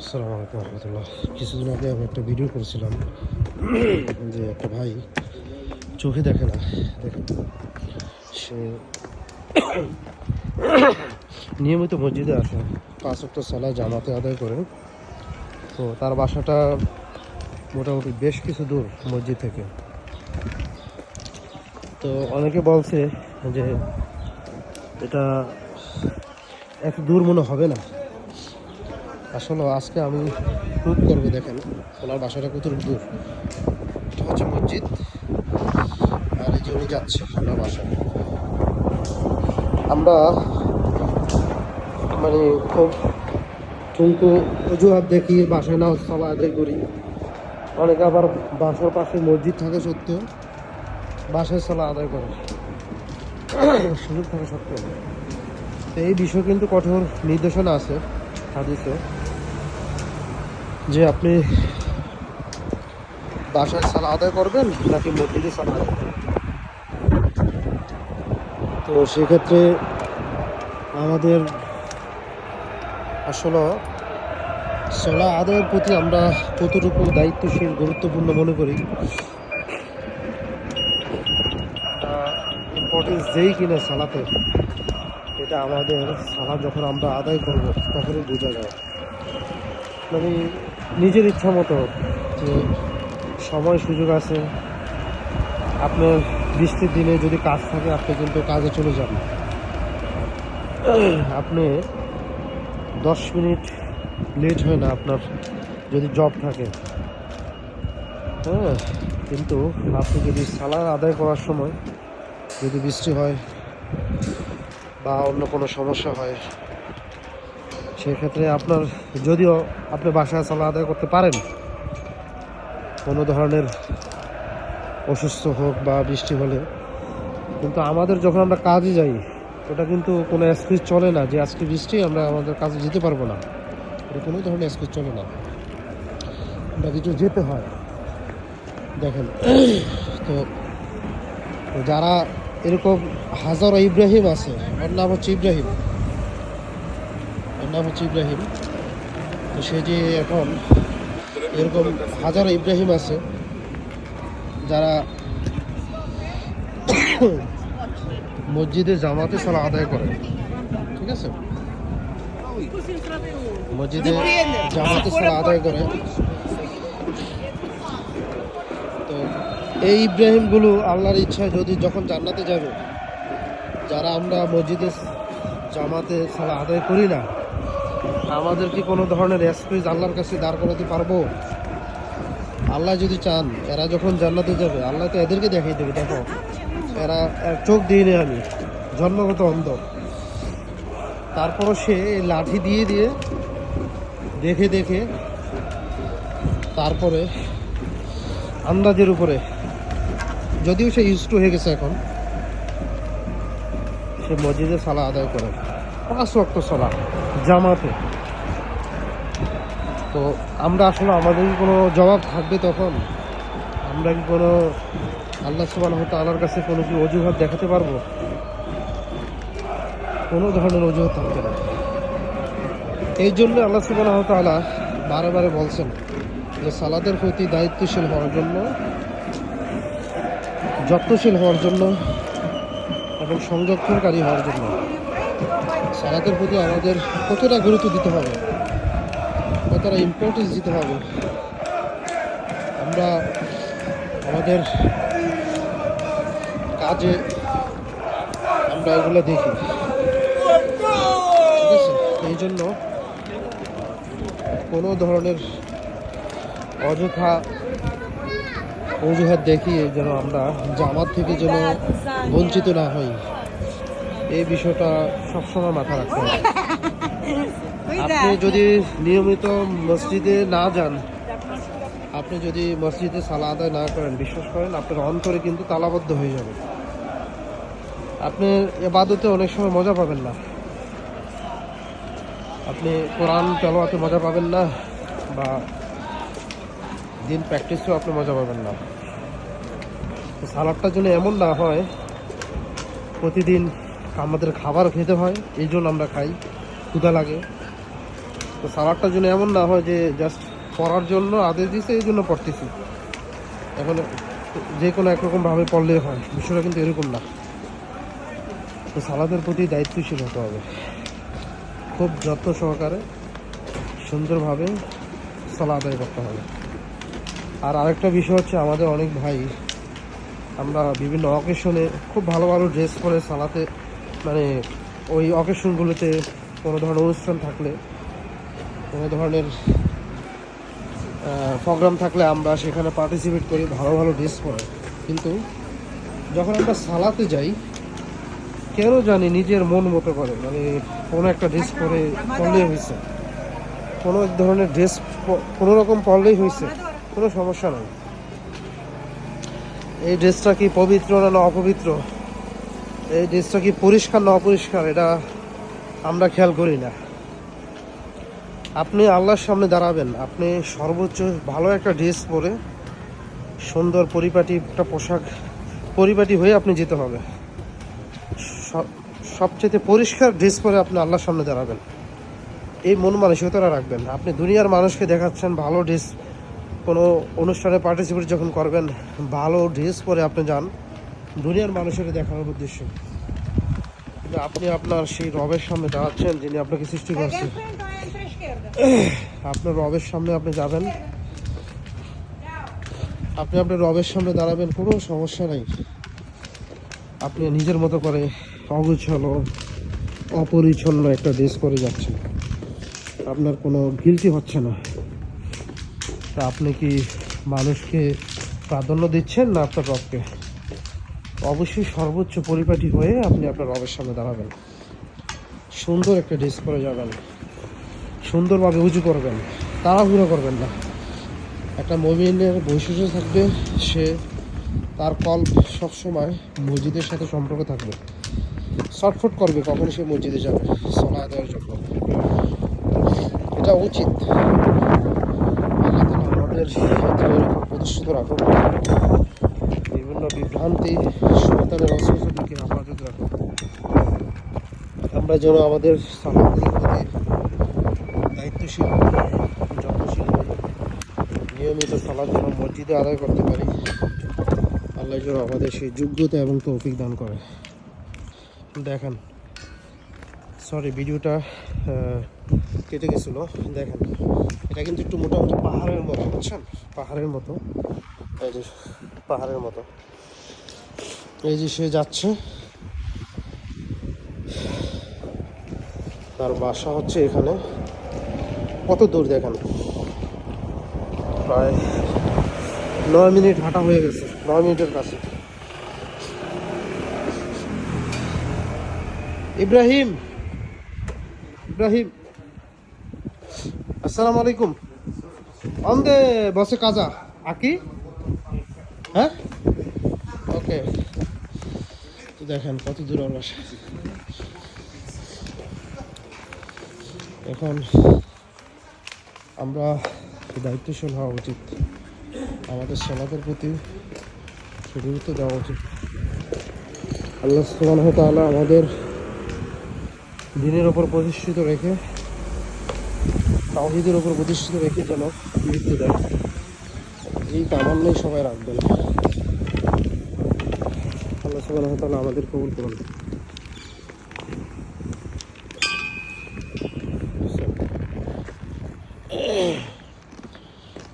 আসসালামু আলাইকুম রহমতুল্লাহ। কিছুদিন আগে আমি একটা ভিডিও করেছিলাম যে একটা ভাই চোখে দেখে না, দেখেন। সে নিয়মিত মসজিদে আসে, পাঁচ একটা সালা জামাতে আদায় করে। তো তার বাসাটা মোটামুটি বেশ কিছু দূর মসজিদ থেকে। তো অনেকে বলছে যে এটা এত দূর মনে হবে না। আসলে আজকে আমি প্রুভ করব, দেখেন। ওনার বাসাটা কত দূর? এটা হচ্ছে মসজিদ। আর এই যে উনি যাচ্ছে ওনার বাসায়। আমরা মানে খুব ঠুমকু অজুহাত দেখি, বাসায় নাও সবাই আদায় করি। অনেকে আবার বাসার পাশে মসজিদ থাকে সত্ত্বেও বাসায় সলা আদায় করে। সুযোগ থাকে সত্ত্বেও। এই বিষয়ে কিন্তু কঠোর নির্দেশনা আছে, হাদিসে। যে আপনি বাসায় সালা আদায় করবেন নাকি মসজিদে সালা আদায় তো সেক্ষেত্রে আমাদের আসলে সলা আদায়ের প্রতি আমরা কতটুকু দায়িত্বশীল, গুরুত্বপূর্ণ মনে করি? ইম্পর্টেন্স যেই কিনা সালাতে এটা আমাদের সালা যখন আমরা আদায় করব, তখনই বোঝা যায়। মানে নিজের ইচ্ছা মতো যে সময় সুযোগ আছে, আপনার বৃষ্টির দিনে যদি কাজ থাকে, আপনি কিন্তু কাজে চলে যান। আপনি দশ মিনিট লেট হয় না আপনার, যদি জব থাকে। হ্যাঁ কিন্তু আপনি যদি সালাদ আদায় করার সময় যদি বৃষ্টি হয় বা অন্য কোনো সমস্যা হয় সেক্ষেত্রে আপনার যদিও আপনি বাসায় সালা আদায় করতে পারেন, কোনো ধরনের অসুস্থ হোক বা বৃষ্টি হলে। কিন্তু আমাদের যখন আমরা কাজে যাই, ওটা কিন্তু কোনো এক্সকিউজ চলে না যে আজকে বৃষ্টি, আমরা আমাদের কাজে যেতে পারব না। এটা কোনো ধরনের এক্সকিউজ চলে না। আমরা কিছু যেতে হয়, দেখেন। তো যারা এরকম হাজারো ইব্রাহিম আছে, ওর নাম হচ্ছে ইব্রাহিম। নাম হচ্ছে ইব্রাহিম। তো সে যে এখন এরকম হাজারো ইব্রাহিম আছে, যারা মসজিদে জামাতে সালা আদায় করে। ঠিক আছে? মসজিদে জামাতে সালা আদায় করে। তো এই ইব্রাহিমগুলো আল্লাহর ইচ্ছায় যদি যখন জান্নাতে যাবে, যারা আমরা মসজিদে জামাতে সালা আদায় করি না আমাদের কি কোনো ধরনের এক্সপিরিয়েন্স আল্লাহর কাছে দাঁড় করাতে পারব? আল্লাহ যদি চান, এরা যখন জান্নাতে যাবে, আল্লাহ তো এদেরকে দেখাই দেবে, দেখো। এরা চোখ দিইনি আমি, জন্মগত অন্ধ। তারপরও সে লাঠি দিয়ে দিয়ে দেখে দেখে তারপরে আন্দাজের উপরে, যদিও সে ইউজ টু হয়ে গেছে এখন, সে মসজিদে সালা আদায় করে। পাঁচ রক্ত সালা জামাতে। তো আমরা আসলে আমাদের কি কোনো জবাব থাকবে তখন? আমরা কি কোনো আল্লাহ সুবান হতো আল্লাহর কাছে কোনো কি অজুহাত দেখাতে পারব? কোনো ধরনের অজুহাত থাকবে না। এই জন্য আল্লাহ সুবান হতো আল্লাহ বারে বারে বলছেন যে সালাদের প্রতি দায়িত্বশীল হওয়ার জন্য, যত্নশীল হওয়ার জন্য এবং সংরক্ষণকারী হওয়ার জন্য সালাদের প্রতি আমাদের কতটা গুরুত্ব দিতে হবে? কতটা ইম্পর্টেন্স দিতে হবে। আমরা আমাদের কাজে আমরা এগুলো দেখি। এই জন্য কোনো ধরনের অযথা অজুহাত দেখিয়ে যেন আমরা জামাত থেকে যেন বঞ্চিত না হই। এই বিষয়টা সবসময় মাথা রাখতে হবে। আপনি যদি নিয়মিত মসজিদে না যান আপনি যদি মসজিদে সালা আদায় না করেন বিশ্বাস করেন আপনার অন্তরে কিন্তু তালাবদ্ধ হয়ে যাবে। আপনি এবাদতে অনেক সময় মজা পাবেন না। আপনি কোরআন তেলোয়াতে মজা পাবেন না বা দিন প্র্যাকটিসেও আপনি মজা পাবেন না। তো সালাদটা যেন এমন না হয় প্রতিদিন আমাদের খাবার খেতে হয় এই জন্য আমরা খাই। ক্ষুধা লাগে। তো সালাদটা যেন এমন না হয় যে জাস্ট পড়ার জন্য আদেশ দিয়েছে, এই জন্য পড়তেছি। এখন যে কোনো একরকমভাবে পড়লেই হয়, বিষয়টা কিন্তু এরকম না। তো সালাদের প্রতি দায়িত্বশীল হতে হবে। খুব যত্ন সহকারে, সুন্দরভাবে সালা আদায় করতে হবে। আর আরেকটা বিষয় হচ্ছে আমাদের অনেক ভাই, আমরা বিভিন্ন অকেশনে খুব ভালো ভালো ড্রেস পরে সালাতে মানে ওই অকেশনগুলোতে কোনো ধরনের অনুষ্ঠান থাকলে, কোনো ধরনের প্রোগ্রাম থাকলে আমরা সেখানে পার্টিসিপেট করি, ভালো ভালো ড্রেস পরে। কিন্তু যখন আমরা সালাতে যাই, কেন জানি নিজের মন মতো করে মানে কোনো একটা ড্রেস পরে পরলেই হয়েছে। কোনো এক ধরনের ড্রেস কোনো রকম পরলেই হয়েছে, কোনো সমস্যা নাই। এই ড্রেসটা কি পবিত্র না অপবিত্র? এই ড্রেসটা কি পরিষ্কার না অপরিষ্কার? এটা আমরা খেয়াল করি না। আপনি আল্লাহর সামনে দাঁড়াবেন। আপনি সর্বোচ্চ ভালো একটা ড্রেস পরে সুন্দর পরিপাটি একটা পোশাক পরিপাটি হয়ে আপনি যেতে হবে। সব- সবচেয়ে পরিষ্কার ড্রেস পরে আপনি আল্লাহর সামনে দাঁড়াবেন। এই মন মানসিকতাটা রাখবেন। আপনি দুনিয়ার মানুষকে দেখাচ্ছেন, ভালো ড্রেস, কোনো অনুষ্ঠানে পার্টিসিপেট যখন করবেন, ভালো ড্রেস পরে আপনি যান। দুনিয়ার মানুষের দেখানোর উদ্দেশ্য। আপনি আপনার সেই রবের সামনে দাঁড়াচ্ছেন যিনি আপনাকে সৃষ্টি করছেন. আপনার রবের সামনে আপনি যাবেন। আপনি আপনার রবের সামনে দাঁড়াবেন কোনো সমস্যা নাই। আপনি নিজের মতো করে অগুছালো অপরিচ্ছন্ন একটা ড্রেস পরে যাচ্ছেন। আপনার কোনো গিলটি হচ্ছে না। তা আপনি কি মানুষকে প্রাধান্য দিচ্ছেন না আপনার রবকে? অবশ্যই সর্বোচ্চ পরিপাটি হয়ে আপনি আপনার রবের সামনে দাঁড়াবেন। সুন্দর একটা ড্রেস পরে যাবেন। সুন্দরভাবে উঁচু করবেন। তাড়াহুড়ো করবেন না। একটা মমিনের বৈশিষ্ট্য থাকবে, সে তার কল সবসময় মসজিদের সাথে সম্পর্ক থাকবে। শর্টফট করবে কখন সে মসজিদে যাবে সলা আদায়ের জন্য। এটা উচিত। আমাদের প্রতিষ্ঠিত রাখুন বিভ্রান্তি শয়তানের অস্ত্র থেকে হেফাজত আমরা যেন আমাদের সালাতের প্রতি দায়িত্বশীল যত্নশীল হই নিয়মিত সালাদ যেন মসজিদে আদায় করতে পারি, আল্লাহ যেন আমাদের সেই যোগ্যতা এবং তৌফিক দান করে। দেখেন সরি ভিডিওটা কেটে গেছিল। দেখেন, এটা কিন্তু একটু মোটামুটি পাহাড়ের মতো, বুঝছেন? পাহাড়ের মতো পাহাড়ের মতো। এই যে সে যাচ্ছে। তার বাসা হচ্ছে এখানে। কত দূর দেখেন? প্রায় নয় মিনিট হাঁটা হয়ে গেছে। নয় মিনিটের কাছে। ইব্রাহিম! ইব্রাহিম! আসসালামু আলাইকুম। অন্দে, বসে কাজা। আকি? হ্যাঁ? দেখেন কত দূর বাসা এখন আমরা দায়িত্বশীল হওয়া উচিত। আমাদের সমাজের প্রতি গুরুত্ব দেওয়া উচিত। আল্লাহ সুবহানাহু ওয়া তাআলা আমাদের দিনের ওপর প্রতিষ্ঠিত রেখে, তাওহীদের ওপর প্রতিষ্ঠিত রেখে যেন মৃত্যু দেয়। এই কামান্নাই সবাই রাখবেন। আল্লাহ সুবহানাহু ওয়া তাআলা আমাদের কবুল করুন।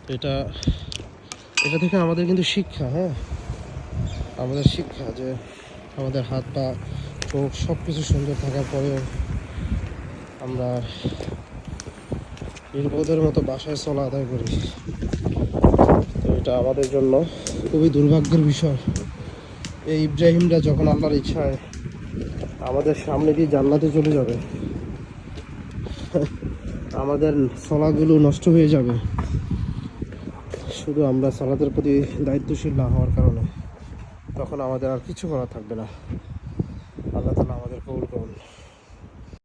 এটা এটা থেকে আমাদের কিন্তু শিক্ষা হ্যাঁ? আমাদের শিক্ষা যে আমাদের হাত, পা, চোখ সব কিছু সুন্দর থাকার পরেও আমরা নির্বোধের মতো বাসায় চলা আদায় করি। তো এটা আমাদের জন্য খুবই দুর্ভাগ্যের বিষয়। এই ইব্রাহিমরা যখন আল্লাহর ইচ্ছায় আমাদের সামনে দিয়ে জান্নাতে চলে যাবে, আমাদের সলাগুলো নষ্ট হয়ে যাবে। শুধু আমরা সালাতের প্রতি দায়িত্বশীল না হওয়ার কারণে তখন আমাদের আর কিছু করা থাকবে না।